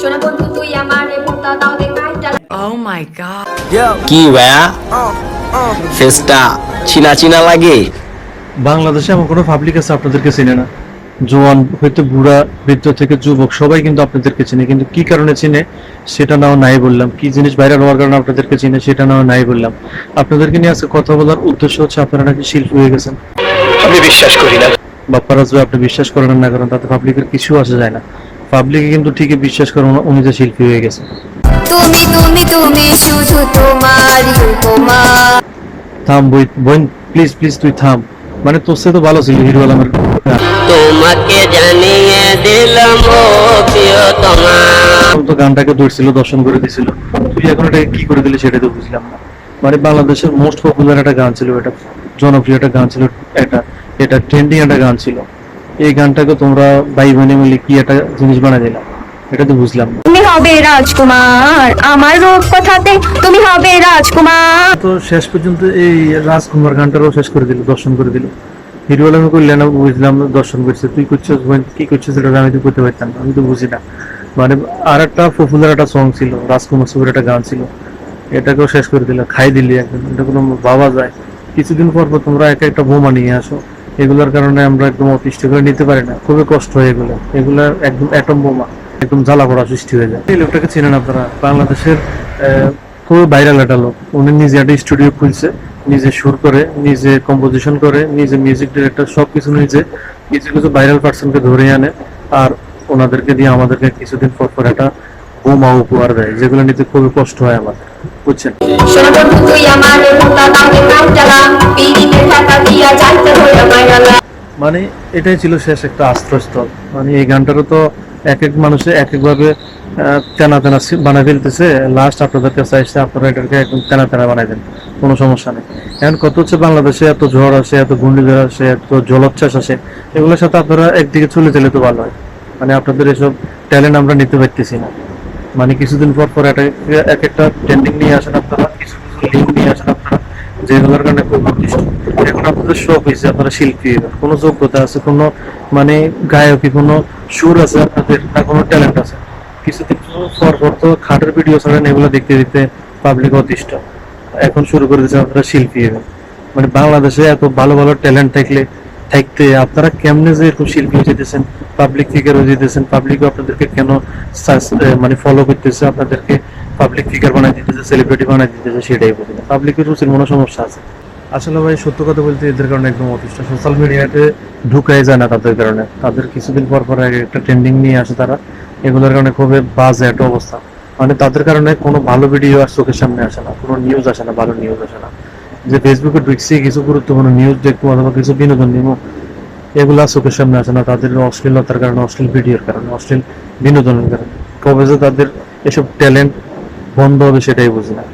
সোনা বন্ধু তুই আমার ভোতা দাও দে কাইটা Oh my god. কি ভাইয়া? ফেসটা চিনা চিনা লাগে? বাংলাদেশে এমন কোনো পাবলিক আছে আপনাদেরকে চিনে না। জোয়ান হয়তো বুড়া বৃদ্ধ থেকে যুবক সবাই কিন্তু আপনাদেরকে চিনে। কিন্তু কি কারণে চিনে সেটা নাও নাই বললাম। কি জিনিস ভাইরাল হওয়ার কারণে আপনাদেরকে চিনে সেটা নাও নাই বললাম। আপনাদেরকে নিয়ে আজকে কথা বলার উদ্দেশ্য হচ্ছে আপনারা নাকি শিল্পী হয়ে গেছেন। আমি বিশ্বাস করি না। বাপ্পারাজ ভাই আপনি বিশ্বাস করেন না কারণ তাতে পাবলিকের কিছু আসে যায় না। পাবলিকে কিন্তু ঠিকই বিশ্বাস করেন উনি যে শিল্পী হয়ে গেছে। তুমি তুমি তুমি শুধু তোমারই উপমা। থাম বই বোন প্লিজ প্লিজ তুই থাম। মানে তোর সাথে তো ভালো ছিল হিরো আলমের। তোমাকে জানিয়ে দিলাম ও প্রিয়তমা। তো গানটাকে ধরছিল দর্শন করে দিছিল। তুই এখন এটা কি করে দিলি সেটা তো বুঝলাম না। মানে বাংলাদেশের মোস্ট পপুলার একটা গান ছিল এটা জনপ্রিয় একটা গান ছিল এটা এটা ট্রেন্ডিং একটা গান ছিল। এই গানটাকে তোমরা ভাই বোনে মিলে কি একটা জিনিস বানাই দিলাম এটা তো বুঝলাম তুমি হবে রাজকুমার আমার রূপ কথাতে তুমি হবে রাজকুমার। তো শেষ পর্যন্ত এই রাজকুমার গানটারও শেষ করে দিল দর্শন করে দিল। হিরো আলম করলে না বুঝলাম দর্শন করছে। তুই করছিস বোন, কি করছিস এটা আমি তো করতে পারতাম আমি তো বুঝি না। মানে আর একটা পপুলার একটা সং ছিল রাজকুমার সুরের একটা গান ছিল। এটাকেও শেষ করে দিল খাই দিলি একদম। এটা কোনো ভাবা যায়। কিছুদিন পর পর তোমরা এক একটা বোমা নিয়ে আসো। এগুলোর কারণে আমরা একদম অতিষ্ঠ করে নিতে পারি না। খুবই কষ্ট হয় এগুলো। এগুলো একদম অ্যাটম বোমা একদম জ্বালা পড়া সৃষ্টি হয়ে যায়। এই লোকটাকে চেনেন আপনারা? বাংলাদেশের খুবই ভাইরাল একটা লোক। উনি নিজে একটা স্টুডিও খুলছে, নিজে সুর করে, নিজে কম্পোজিশন করে, নিজে মিউজিক ডিরেক্টর সব কিছু নিজে, কিছু কিছু ভাইরাল পার্সনকে ধরে আনে আর ওনাদেরকে দিয়ে আমাদেরকে কিছুদিন পর পর একটা বোমা উপহার দেয়, যেগুলো নিতে খুবই কষ্ট হয় আমার, বুঝছেন? মানে এটাই ছিল শেষ একটা আশ্রয়স্থল। মানে এই গানটারও তো এক এক মানুষে এক এক ভাবে আহ, তেনা তেনা বানায় ফেলতেছে। লাস্ট আপনাদের কাছে আসছে আপনারা এটাকে একদম তেনা তেনা বানাই দেন। কোনো সমস্যা নেই। এখন কত হচ্ছে বাংলাদেশে এত ঝড় আসে এত ঘূর্ণিঝড় আসে এত জলোচ্ছ্বাস আসে এগুলোর সাথে আপনারা একদিকে চলে গেলে তো ভালো হয়। মানে আপনাদের এসব ট্যালেন্ট আমরা নিতে পারতেছি না। মানে কিছুদিন পর পর একটা এক একটা ট্রেন্ডিং নিয়ে আসেন আপনারা কিছু লিঙ্ক নিয়ে আসেন আপনারা যেগুলোর কারণে খুব শখ হয়েছে, আপনারা শিল্পী কোনো যোগ্যতা আছে, কোনো মানে গায়কী, কোনো সুর আছে আপনাদের, না কোনো ট্যালেন্ট আছে? পর পর তো খাটের ভিডিও ছাড়েন, এগুলো দেখতে দেখতে পাবলিক অতিষ্ঠ। এখন শুরু করে দিয়েছে আপনারা শিল্পী মানে বাংলাদেশে এত ভালো ভালো ট্যালেন্ট থাকলে, থাকতে আপনারা কেমনে যে এরকম শিল্পী যেতেছেন? পাবলিক ফিগার হয়ে যেতেছেন পাবলিক আপনাদেরকে কেন মানে ফলো করতেছে, আপনাদেরকে পাবলিক ফিগার বানাই দিতেছে সেলিব্রিটি বানাই দিতেছে, সেটাই না। পাবলিকের মনে সমস্যা আছে। আসলে ভাই, সত্য কথা বলতে এদের কারণে একদম অতিষ্ঠ। সোশ্যাল মিডিয়াতে ঢুকাই যায় না তাদের কারণে। তাদের কিছুদিন পর পর একটা ট্রেন্ডিং নিয়ে আসে তারা। এগুলোর কারণে খুবই বাজে একটা অবস্থা। মানে তাদের কারণে কোনো ভালো ভিডিও আর চোখের সামনে আসে না। কোনো নিউজ আসে না, ভালো নিউজ আসে না। যে ফেসবুকে ঢুকছি, কিছু গুরুত্বপূর্ণ নিউজ দেখব অথবা কিছু বিনোদন নিবো, এগুলা চোখের সামনে আসে না। তাদের অশ্লীলতার কারণে, অশ্লীল ভিডিওর কারণে, অশ্লীল বিনোদনের কারণে। কবে যে তাদের এসব ট্যালেন্ট বন্ধ হবে সেটাই বুঝি না।